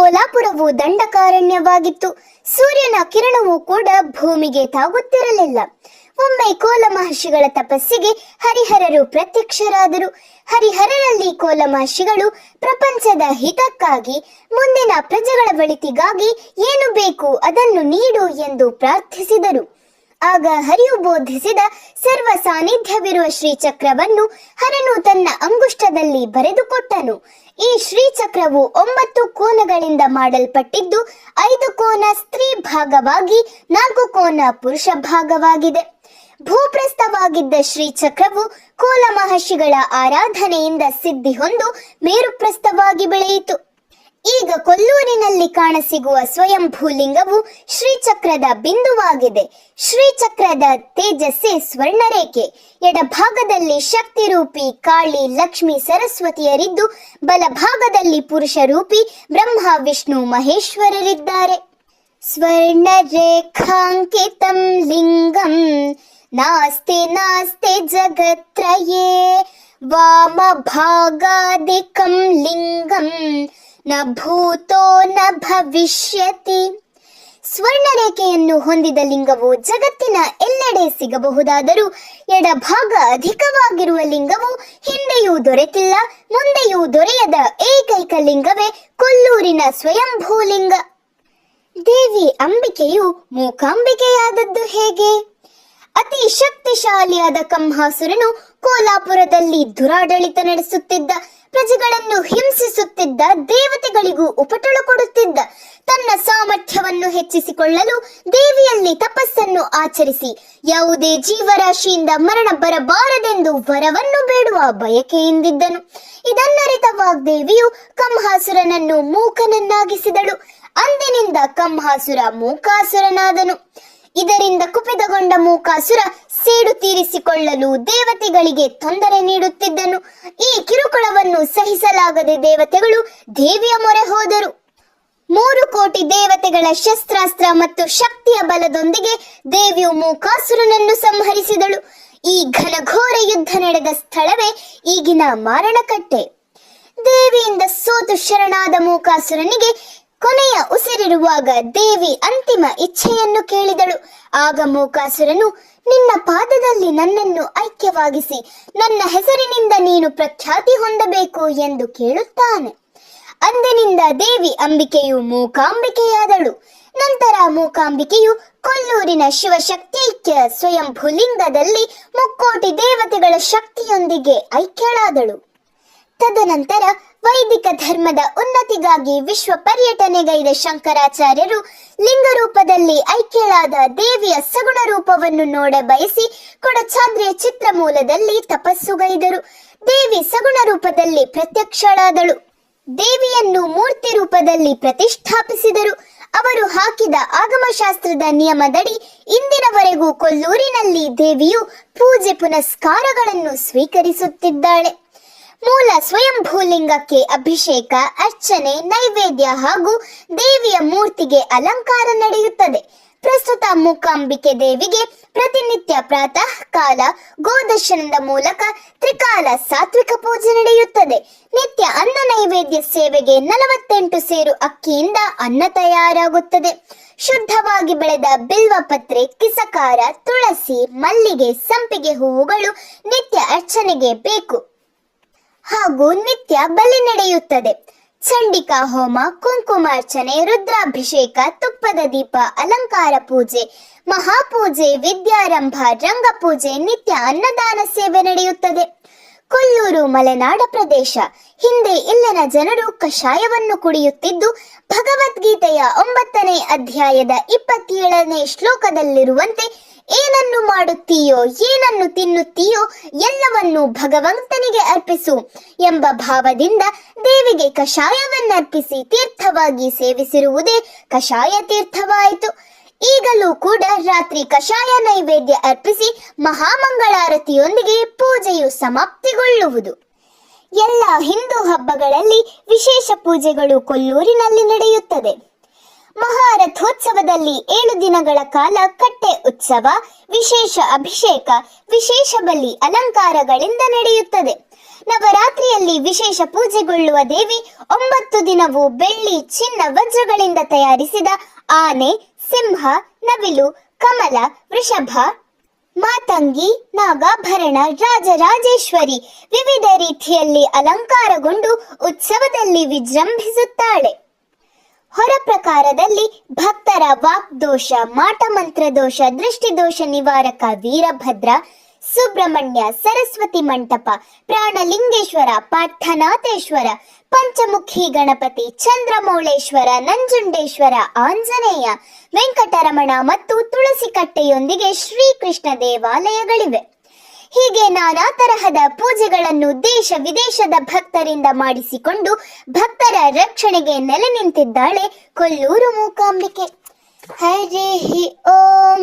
ಕೋಲಾಪುರವು ದಂಡಕಾರಣ್ಯವಾಗಿತ್ತು. ಸೂರ್ಯನ ಕಿರಣವೂ ಕೂಡ ಭೂಮಿಗೆ ತಾಗುತ್ತಿರಲಿಲ್ಲ. ಒಮ್ಮೆ ಕೋಲ ಮಹರ್ಷಿಗಳ ತಪಸ್ಸಿಗೆ ಹರಿಹರರು ಪ್ರತ್ಯಕ್ಷರಾದರು. ಹರಿಹರರಲ್ಲಿ ಕೋಲ ಮಹರ್ಷಿಗಳು ಪ್ರಪಂಚದ ಹಿತಕ್ಕಾಗಿ, ಮುಂದಿನ ಪ್ರಜೆಗಳ ಒಳಿತಿಗಾಗಿ ಏನು ಬೇಕು ಅದನ್ನು ನೀಡು ಎಂದು ಪ್ರಾರ್ಥಿಸಿದರು. ಆಗ ಹರಿಯು ಬೋಧಿಸಿದ ಸರ್ವ ಸಾನ್ನಿಧ್ಯವಿರುವ ಶ್ರೀಚಕ್ರವನ್ನು ಹರನು ತನ್ನ ಅಂಗುಷ್ಟದಲ್ಲಿ ಬರೆದುಕೊಟ್ಟನು. ಈ ಶ್ರೀಚಕ್ರವು ಒಂಬತ್ತು ಕೋನಗಳಿಂದ ಮಾಡಲ್ಪಟ್ಟಿದ್ದು, ಐದು ಕೋನ ಸ್ತ್ರೀ ಭಾಗವಾಗಿ, ನಾಲ್ಕು ಕೋನ ಪುರುಷ ಭಾಗವಾಗಿದೆ. ಭೂಪ್ರಸ್ಥವಾಗಿದ್ದ ಶ್ರೀಚಕ್ರವು ಕೋಲ ಮಹರ್ಷಿಗಳ ಆರಾಧನೆಯಿಂದ ಸಿದ್ಧಿ ಹೊಂದು ಮೇರುಪ್ರಸ್ಥವಾಗಿ ಬೆಳೆಯಿತು. ಈಗ ಕೊಲ್ಲೂರಿನಲ್ಲಿ ಕಾಣಸಿಗುವ ಸ್ವಯಂಭೂಲಿಂಗವು ಶ್ರೀಚಕ್ರದ ಬಿಂದುವಾಗಿದೆ. ಶ್ರೀಚಕ್ರದ ತೇಜಸ್ಸೇ ಸ್ವರ್ಣರೇಖೆ. ಎಡಭಾಗದಲ್ಲಿ ಶಕ್ತಿರೂಪಿ ಕಾಳಿ ಲಕ್ಷ್ಮಿ ಸರಸ್ವತಿಯರಿದ್ದು, ಬಲಭಾಗದಲ್ಲಿ ಪುರುಷರೂಪಿ ಬ್ರಹ್ಮ, ವಿಷ್ಣು, ಮಹೇಶ್ವರರಿದ್ದಾರೆ. ಸ್ವರ್ಣರೇಖಾಂಕಿತಂ ಲಿಂಗಂ. ನಾಸ್ತಿ ನಾಸ್ತಿ ಜಗತ್ರಯೇ. ವಾಮಭಾಗಾದಿಕಂ ಲಿಂಗಂ. ನ ಭೂತೋ ನ ಭವಿಷ್ಯತಿ. ಸ್ವರ್ಣರೇಖೆಯನ್ನು ಹೊಂದಿದ ಲಿಂಗವು ಜಗತ್ತಿನ ಎಲ್ಲೆಡೆ ಸಿಗಬಹುದಾದರೂ ಎಡಭಾಗ ಅಧಿಕವಾಗಿರುವ ಲಿಂಗವು ಹಿಂದೆಯೂ ದೊರೆತಿಲ್ಲ, ಮುಂದೆಯೂ ದೊರೆಯದ ಏಕೈಕ ಲಿಂಗವೇ ಕೊಲ್ಲೂರಿನ ಸ್ವಯಂಭೂಲಿಂಗ ದೇವಿ ಅಂಬಿಕೆಯು ಮೂಕಾಂಬಿಕೆಯಾದದ್ದು ಹೇಗೆ? ಅತಿ ಶಕ್ತಿಶಾಲಿಯಾದ ಕಂಹಾಸುರನು ಕೋಲಾಪುರದಲ್ಲಿ ದುರಾಡಳಿತ ನಡೆಸುತ್ತಿದ್ದ ಪ್ರಜೆಗಳನ್ನು ಹಿಂಸಿಸುತ್ತಿದ್ದ ದೇವತೆಗಳಿಗೂ ಉಪಟಳು ಕೊಡುತ್ತಿದ್ದ ತನ್ನ ಸಾಮರ್ಥ್ಯವನ್ನು ಹೆಚ್ಚಿಸಿಕೊಳ್ಳಲು ದೇವಿಯಲ್ಲಿ ತಪಸ್ಸನ್ನು ಆಚರಿಸಿ ಯಾವುದೇ ಜೀವರಾಶಿಯಿಂದ ಮರಣ ಬರಬಾರದೆಂದು ವರವನ್ನು ಬೇಡುವ ಬಯಕೆಯಿಂದಿದ್ದನು. ಇದನ್ನರಿತ ವಾಗ್ದೇವಿಯು ಕಂಹಾಸುರನನ್ನು ಮೂಕನನ್ನಾಗಿಸಿದಳು. ಅಂದಿನಿಂದ ಕಂಹಾಸುರ ಮೂಕಾಸುರನಾದನು. ಇದರಿಂದ ಕುಪಿತಗೊಂಡ ಮೂಕಾಸುರ ಸೇಡು ತೀರಿಸಿಕೊಳ್ಳಲು ದೇವತೆಗಳಿಗೆ ತೊಂದರೆ ನೀಡುತ್ತಿದ್ದನು. ಈ ಕಿರುಕುಳವನ್ನು ಸಹಿಸಲಾಗದೆ ದೇವತೆಗಳು ದೇವಿಯ ಮೊರೆ ಹೋದರು. ಮೂರು ಕೋಟಿ ದೇವತೆಗಳ ಶಸ್ತ್ರಾಸ್ತ್ರ ಮತ್ತು ಶಕ್ತಿಯ ಬಲದೊಂದಿಗೆ ದೇವಿಯು ಮೂಕಾಸುರನನ್ನು ಸಂಹರಿಸಿದಳು. ಈ ಘನಘೋರ ಯುದ್ಧ ನಡೆದ ಸ್ಥಳವೇ ಈಗಿನ ಮಾರಣಕಟ್ಟೆ. ದೇವಿಯಿಂದ ಸೋತು ಶರಣಾದ ಮೂಕಾಸುರನಿಗೆ ಕೊನೆಯ ಉಸಿರಿರುವಾಗ ದೇವಿ ಅಂತಿಮ ಇಚ್ಛೆಯನ್ನು ಕೇಳಿದಳು. ಆಗ ಮೂಕಾಸುರನು, ನಿನ್ನ ಪಾದದಲ್ಲಿ ನನ್ನನ್ನು ಐಕ್ಯವಾಗಿಸಿ, ನನ್ನ ಹೆಸರಿನಿಂದ ನೀನು ಪ್ರಖ್ಯಾತಿ ಹೊಂದಬೇಕು ಎಂದು ಕೇಳುತ್ತಾನೆ. ಅಂದಿನಿಂದ ದೇವಿ ಅಂಬಿಕೆಯು ಮೂಕಾಂಬಿಕೆಯಾದಳು. ನಂತರ ಮೂಕಾಂಬಿಕೆಯು ಕೊಲ್ಲೂರಿನ ಶಿವಶಕ್ತೈಕ್ಯ ಸ್ವಯಂಭುಲಿಂಗದಲ್ಲಿ ಮುಕ್ಕೋಟಿ ದೇವತೆಗಳ ಶಕ್ತಿಯೊಂದಿಗೆ ಐಕ್ಯಳಾದಳು. ತದನಂತರ ವೈದಿಕ ಧರ್ಮದ ಉನ್ನತಿಗಾಗಿ ವಿಶ್ವ ಪರ್ಯಟನೆಗೈದ ಶಂಕರಾಚಾರ್ಯರು ಲಿಂಗರೂಪದಲ್ಲಿ ಐಕ್ಯಳಾದ ದೇವಿಯ ಸಗುಣ ರೂಪವನ್ನು ನೋಡ ಬಯಸಿ ಕೊಡಚಾದ್ರಿಯ ಚಿತ್ರಮೂಲದಲ್ಲಿ ತಪಸ್ಸುಗೈದರು ದೇವಿ ಸಗುಣ ರೂಪದಲ್ಲಿ ಪ್ರತ್ಯಕ್ಷಳಾದಳು. ದೇವಿಯನ್ನು ಮೂರ್ತಿ ರೂಪದಲ್ಲಿ ಪ್ರತಿಷ್ಠಾಪಿಸಿದರು. ಅವರು ಹಾಕಿದ ಆಗಮಶಾಸ್ತ್ರದ ನಿಯಮದಡಿ ಇಂದಿನವರೆಗೂ ಕೊಲ್ಲೂರಿನಲ್ಲಿ ದೇವಿಯು ಪೂಜೆ ಪುನಸ್ಕಾರಗಳನ್ನು ಸ್ವೀಕರಿಸುತ್ತಿದ್ದಾಳೆ. ಮೂಲ ಸ್ವಯಂಭೂಲಿಂಗಕ್ಕೆ ಅಭಿಷೇಕ, ಅರ್ಚನೆ, ನೈವೇದ್ಯ ಹಾಗೂ ದೇವಿಯ ಮೂರ್ತಿಗೆ ಅಲಂಕಾರ ನಡೆಯುತ್ತದೆ. ಪ್ರಸ್ತುತ ಮೂಕಾಂಬಿಕೆ ದೇವಿಗೆ ಪ್ರತಿನಿತ್ಯ ಪ್ರಾತಃ ಕಾಲ ಗೋದರ್ಶನದ ಮೂಲಕ ತ್ರಿಕಾಲ ಸಾತ್ವಿಕ ಪೂಜೆ ನಡೆಯುತ್ತದೆ. ನಿತ್ಯ ಅನ್ನ ನೈವೇದ್ಯ ಸೇವೆಗೆ ನಲವತ್ತೆಂಟು ಸೇರು ಅಕ್ಕಿಯಿಂದ ಅನ್ನ ತಯಾರಾಗುತ್ತದೆ. ಶುದ್ಧವಾಗಿ ಬೆಳೆದ ಬಿಲ್ವಪತ್ರೆ ಕಿಸಕಾರ, ತುಳಸಿ, ಮಲ್ಲಿಗೆ, ಸಂಪಿಗೆ ಹೂವುಗಳು ನಿತ್ಯ ಅರ್ಚನೆಗೆ ಬೇಕು. ಹಾಗೂ ನಿತ್ಯ ಬಲಿ ನಡೆಯುತ್ತದೆ. ಚಂಡಿಕಾ ಹೋಮ ಕುಂಕುಮಾರ್ಚನೆ ರುದ್ರಾಭಿಷೇಕ, ತುಪ್ಪದ ದೀಪ, ಅಲಂಕಾರ ಪೂಜೆ, ಮಹಾಪೂಜೆ, ವಿದ್ಯಾರಂಭ, ರಂಗಪೂಜೆ, ನಿತ್ಯ ಅನ್ನದಾನ ಸೇವೆ ನಡೆಯುತ್ತದೆ. ಕೊಲ್ಲೂರು, ಮಲೆನಾಡ ಪ್ರದೇಶ. ಹಿಂದೆ ಇಲ್ಲಿನ ಜನರು ಕಷಾಯವನ್ನು ಕುಡಿಯುತ್ತಿದ್ದು, ಭಗವದ್ಗೀತೆಯ ಒಂಬತ್ತನೇ ಅಧ್ಯಾಯದ ಇಪ್ಪತ್ತೇಳನೇ ಶ್ಲೋಕದಲ್ಲಿರುವಂತೆ ಏನನ್ನು ಮಾಡುತ್ತೀಯೋ, ಏನನ್ನು ತಿನ್ನುತ್ತೀಯೋ ಎಲ್ಲವನ್ನು ಭಗವಂತನಿಗೆ ಅರ್ಪಿಸು ಎಂಬ ಭಾವದಿಂದ ದೇವಿಗೆ ಕಷಾಯವನ್ನರ್ಪಿಸಿ ತೀರ್ಥವಾಗಿ ಸೇವಿಸಿರುವುದೇ ಕಷಾಯ ತೀರ್ಥವಾಯಿತು. ಈಗಲೂ ಕೂಡ ರಾತ್ರಿ ಕಷಾಯ ನೈವೇದ್ಯ ಅರ್ಪಿಸಿ ಮಹಾಮಂಗಳಾರತಿಯೊಂದಿಗೆ ಪೂಜೆಯು ಸಮಾಪ್ತಿಗೊಳ್ಳುವುದು. ಎಲ್ಲ ಹಿಂದೂ ಹಬ್ಬಗಳಲ್ಲಿ ವಿಶೇಷ ಪೂಜೆಗಳು ಕೊಲ್ಲೂರಿನಲ್ಲಿ ನಡೆಯುತ್ತದೆ. ಮಹಾರಥೋತ್ಸವದಲ್ಲಿ ಏಳು ದಿನಗಳ ಕಾಲ ಕಟ್ಟೆ ಉತ್ಸವ, ವಿಶೇಷ ಅಭಿಷೇಕ, ವಿಶೇಷ ಬಲಿ ಅಲಂಕಾರಗಳಿಂದ ನಡೆಯುತ್ತದೆ. ನವರಾತ್ರಿಯಲ್ಲಿ ವಿಶೇಷ ಪೂಜೆಗೊಳ್ಳುವ ದೇವಿ ಒಂಬತ್ತು ದಿನವೂ ಬೆಳ್ಳಿ ಚಿನ್ನ ವಜ್ರಗಳಿಂದ ತಯಾರಿಸಿದ ಆನೆ, ಸಿಂಹ, ನವಿಲು, ಕಮಲ, ವೃಷಭ, ಮಾತಂಗಿ, ನಾಗಾಭರಣ, ರಾಜರಾಜೇಶ್ವರಿ ವಿವಿಧ ರೀತಿಯಲ್ಲಿ ಅಲಂಕಾರಗೊಂಡು ಉತ್ಸವದಲ್ಲಿ ವಿಜೃಂಭಿಸುತ್ತಾಳೆ. ಪ್ರಕಾರದಲ್ಲಿ ಭಕ್ತರ ವಾಗ್ದೋಷ ಮಾಟಮಂತ್ರ ದೋಷ ದೃಷ್ಟಿದೋಷ ನಿವಾರಕ ವೀರಭದ್ರ, ಸುಬ್ರಹ್ಮಣ್ಯ, ಸರಸ್ವತಿ ಮಂಟಪ, ಪ್ರಾಣಲಿಂಗೇಶ್ವರ, ಪಾರ್ಥನಾಥೇಶ್ವರ, ಪಂಚಮುಖಿ ಗಣಪತಿ, ಚಂದ್ರಮೌಳೇಶ್ವರ, ನಂಜುಂಡೇಶ್ವರ, ಆಂಜನೇಯ, ವೆಂಕಟರಮಣ ಮತ್ತು ತುಳಸಿ ಕಟ್ಟೆಯೊಂದಿಗೆ ಶ್ರೀಕೃಷ್ಣ ದೇವಾಲಯಗಳಿವೆ. ಹೀಗೆ ನಾನಾ ತರಹದ ಪೂಜೆಗಳನ್ನು ದೇಶ ವಿದೇಶದ ಭಕ್ತರಿಂದ ಮಾಡಿಸಿಕೊಂಡು ಭಕ್ತರ ರಕ್ಷಣೆಗೆ ನೆಲೆ ನಿಂತಿದ್ದಾಳೆ ಕೊಲ್ಲೂರು ಮೂಕಾಂಬಿಕೆ. ಹರಿ ಓಂ.